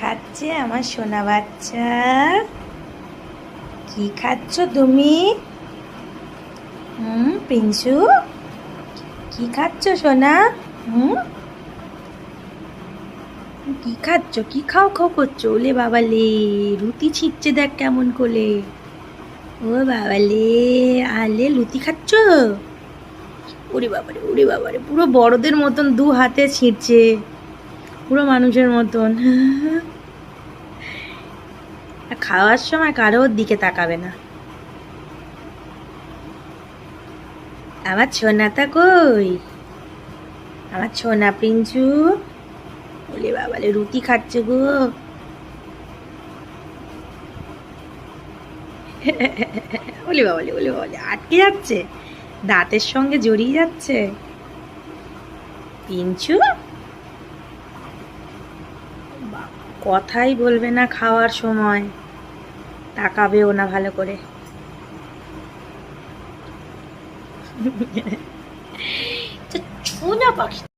খাচ্ছে আমার সোনা বাচ্চা? কি খাচ্ছ তুমি? হুম প্রিন্সু কি খাচ্ছ সোনা? হুম? কি খাচ্ছ? কি খাও খাও করছ? ওলে বাবা লে রুটি ছিটছে দেখ কেমন করে। ও বাবা লে আলে লুতি খাচ্ছ? ওরে বাবারে ওরে বাবারে, পুরো বড়দের মতন দু হাতে ছিঁড়ছে পুরো মানুষের মতন। খাওয়ার সময় কারোর দিকে তাকাবে না। আমার ছোনাটা কই? আমার ছোনা পিঞ্চু, বলে বাবালে রুটি খাচ্ছে গো। বলি বাবালে বলি বাবালে আটকে যাচ্ছে, দাঁতের সঙ্গে জড়িয়ে যাচ্ছে। পিঞ্চু? কথাই বলবে না খাওয়ার সময়। তাকাবেও না ভালো করে। পাখি।